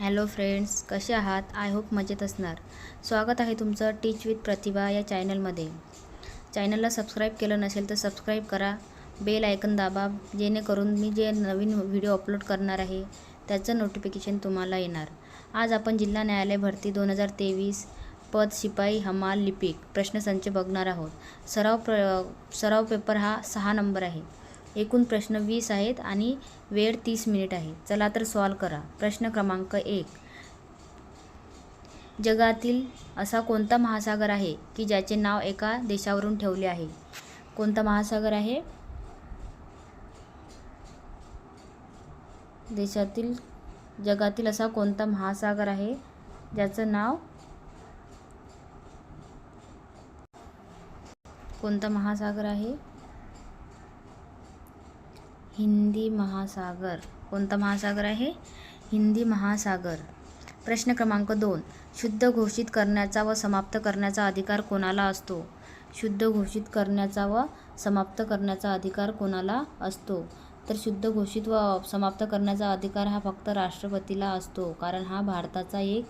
Hello friends कसे आहात? I hope मजेत असणार. स्वागत आहे तुमचं टीच विथ प्रतिभा या चॅनलमध्ये. चॅनलला सबस्क्राईब केलं नसेल तर सबस्क्राईब करा. बेल आयकन दाबा जेणेकरून मी जे नवीन व्हिडिओ अपलोड करणार आहे त्याचं नोटिफिकेशन तुम्हाला येणार. आज आपण जिल्हा न्यायालय भरती दोन हजार तेवीस पद शिपाई हमाल लिपिक प्रश्नसंच बघणार आहोत. सराव प्र सराव पेपर हा सहा नंबर आहे. एकूण प्रश्न वीस आहेत आणि वेळ तीस मिनिट आहे. चला तर सॉल्व करा. प्रश्न क्रमांक एक. जगातील असा कोणता महासागर आहे की ज्याचे नाव एका देशावरून ठेवले आहे? कोणता महासागर आहे? देशातील जगातील असा कोणता महासागर आहे ज्याचं नाव कोणता महासागर आहे? हिंदी महासागर. कोणता महासागर आहे? हिंदी महासागर. प्रश्न क्रमांक दोन. शुद्ध घोषित करण्याचा व समाप्त करण्याचा अधिकार कोणाला असतो? शुद्ध घोषित करण्याचा व समाप्त करण्याचा अधिकार कोणाला असतो? तर शुद्ध घोषित व समाप्त करण्याचा अधिकार हा फक्त राष्ट्रपतीला असतो कारण हा भारताचा एक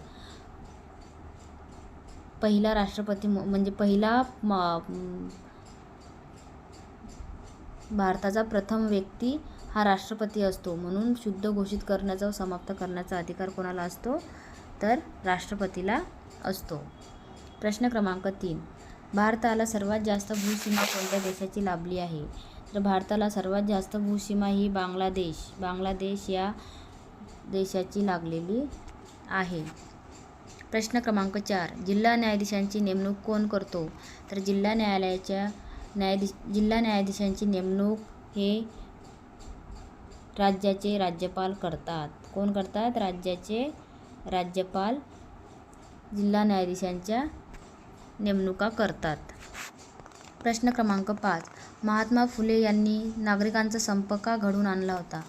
पहिला राष्ट्रपती म- म्हणजे पहिला म- भारताचा प्रथम व्यक्ती हा राष्ट्रपती असतो. म्हणून शुद्ध घोषित करण्याचा व समाप्त करण्याचा अधिकार कोणाला असतो? तर राष्ट्रपतीला असतो. प्रश्न क्रमांक तीन. भारताला सर्वात जास्त भूसीमा कोणत्या देशाची लाभली आहे? तर भारताला सर्वात जास्त भूसीमा ही बांगलादेश. बांगलादेश या देशाची लागलेली आहे. प्रश्न क्रमांक चार. जिल्हा न्यायाधीशांची नेमणूक कोण करतो? तर जिल्हा न्यायालयाच्या न्यायाधीश जिल्हा न्यायाधीशांची नेमणूक हे राज्याचे राज्यपाल करतात. कोण करतात? राज्याचे राज्यपाल जिल्हा न्यायाधीशांच्या नेमणुका करतात. प्रश्न क्रमांक पाच. महात्मा फुले यांनी नागरिकांचा संप का घडून आणला होता?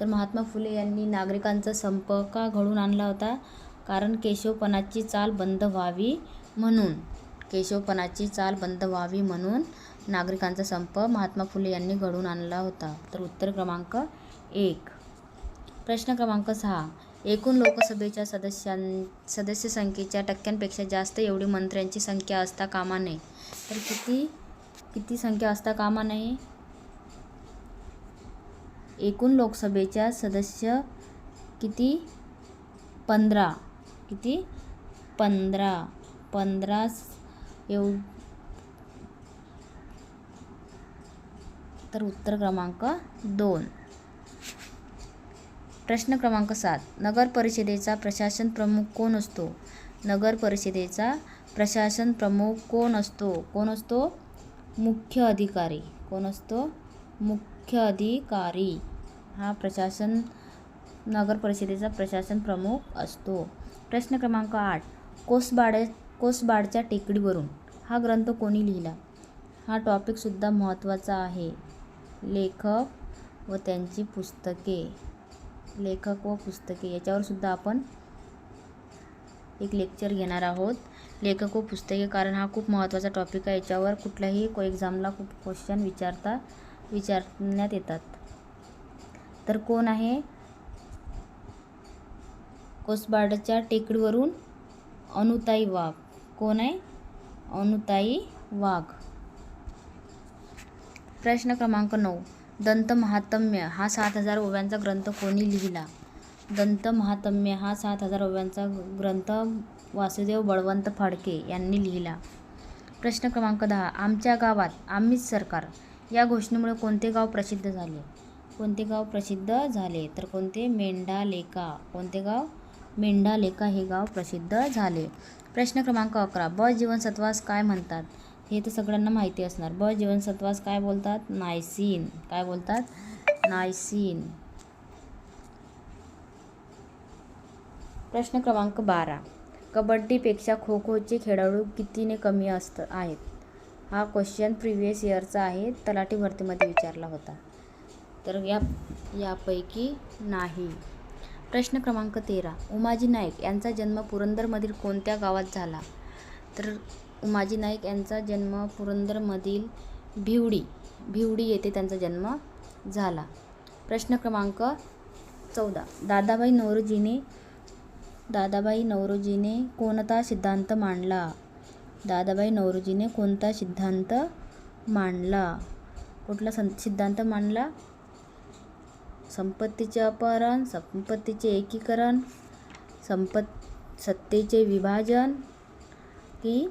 तर महात्मा फुले यांनी नागरिकांचा संप का घडून आणला होता? कारण केशवपणाची चाल बंद व्हावी म्हणून केशवपणाची चाल बंद व्हावी म्हणून नागरिकांचा संप महात्मा फुले यांनी घडून आणला होता. तर उत्तर क्रमांक एक. प्रश्न क्रमांक सहा. एकूण लोकसभेच्या सदस्यां सदस्य संख्येच्या टक्क्यांपेक्षा जास्त एवढी मंत्र्यांची संख्या असता कामा नये. तर किती किती संख्या असता कामा नये? एकूण लोकसभेच्या सदस्य किती? पंधरा. किती? पंधरा. पंधरा एव तर उत्तर क्रमांक दोन. प्रश्न क्रमांक सात. नगर परिषदेचा प्रशासन प्रमुख कोण असतो? नगर परिषदेचा प्रशासन प्रमुख कोण असतो? कोण असतो? मुख्य अधिकारी. कोण असतो? मुख्य अधिकारी. हा प्रशासन नगर परिषदेचा प्रशासन प्रमुख असतो. प्रश्न क्रमांक आठ. कोसबाड कोसबाडच्या टेकडीवरून हा ग्रंथ कोणी लिहिला? हा टॉपिकसुद्धा महत्त्वाचा आहे. लेखक व त्यांची पुस्तके. लेखक व पुस्तके. याच्यावर सुद्धा आपण एक लेक्चर घेणार आहोत. लेखक व पुस्तके कारण हा खूप महत्त्वाचा टॉपिक आहे. याच्यावर कुठल्याही को एक्झामला खूप क्वेश्चन विचारता विचारण्यात येतात. तर कोण आहे? कोसबाडच्या टेकडीवरून अनुताई वाघ. कोण आहे? अनुताई वाघ. प्रश्न क्रमांक नऊ. दंत महात्म्य हा सात हजार ओव्यांचा ग्रंथ कोणी लिहिला? दंत महात्म्य हा सात हजार ओव्यांचा ग्रंथ वासुदेव बळवंत फाडके यांनी लिहिला. प्रश्न क्रमांक दहा. आमच्या गावात आम्हीच सरकार. या घोषणेमुळे कोणते गाव प्रसिद्ध झाले? कोणते गाव प्रसिद्ध झाले? तर कोणते मेंढालेका? कोणते गाव? मेंढालेका हे गाव प्रसिद्ध झाले. प्रश्न क्रमांक अकरा. ब जीवनसत्वास काय म्हणतात? हे तर सगळ्यांना माहिती असणार. ब जीवनसत्वास काय बोलतात? नायसिन. काय बोलतात? नायसिन. प्रश्न क्रमांक बारा. कबड्डीपेक्षा खो खोचे खेळाडू कितीने कमी असत आहेत? हा क्वेश्चन प्रिव्हियस इयरचा आहे. तलाठी भरतीमध्ये विचारला होता. तर या यापैकी नाही. प्रश्न क्रमांक तेरा. उमाजी नाईक यांचा जन्म पुरंदरमधील कोणत्या गावात झाला? तर उमाजी नाईक यांचा जन्म पुरंदरमधील भिवडी भिवडी येथे त्यांचा जन्म झाला. प्रश्न क्रमांक चौदा. दादाबाई नौरोजीने दादाबाई नौरोजीने कोणता सिद्धांत मांडला? दादाबाई नौरोजीने कोणता सिद्धांत मांडला? कुठला सं सिद्धांत मांडला? संपत्तीचे अपहरण संपत्तीचे एकीकरण संपत् सत्तेचे विभाजन की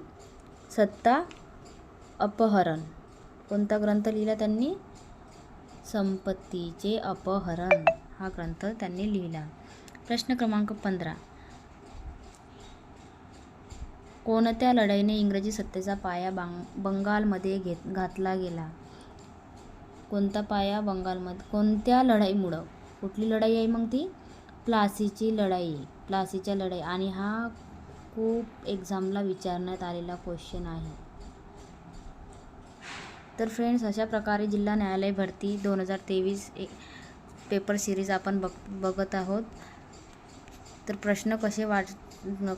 सत्ता अपहरण. कोणता ग्रंथ लिहिला त्यांनी? संपत्तीचे अपहरण. हा ग्रंथ त्यांनी लिहिला. प्रश्न क्रमांक पंधरा. कोणत्या लढाईने इंग्रजी सत्तेचा पाया बांग बंगालमध्ये घेत घातला गेला? कोणता पाया बंगालमध्ये कोणत्या लढाईमुळं? कुठली लढाई आहे मग ती? प्लासीची लढाई. प्लासीच्या लढाई. आणि हा खूप एक्झामला विचारण्यात आलेला क्वेश्चन आहे. तर फ्रेंड्स अशा प्रकारे जिल्हा न्यायालय भरती दोन हजार तेवीस एक पेपर सिरीज आपण बघ बघत आहोत. तर प्रश्न कसे वाट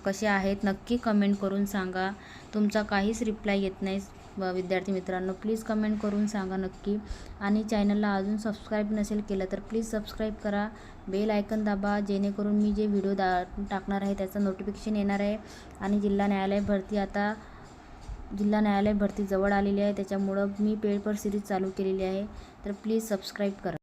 कसे आहेत? नक्की कमेंट करून सांगा. तुमचा काहीच रिप्लाय येत नाही. विद्यार्थी मित्रांनो प्लीज कमेंट करून सांगा नक्की. आणि चॅनलला अजून सबस्क्राईब नसेल केलं तर प्लीज सबस्क्राईब करा. बेल आयकन दाबा जेणेकरून मी जे व्हिडिओ दा टाकणार आहे त्याचं नोटिफिकेशन येणार आहे. आणि जिल्हा न्यायालय भरती आता जिल्हा न्यायालय भरती जवळ आलेली आहे. त्याच्यामुळं मी पेपर सिरीज चालू केलेली आहे. तर प्लीज सबस्क्राईब करा.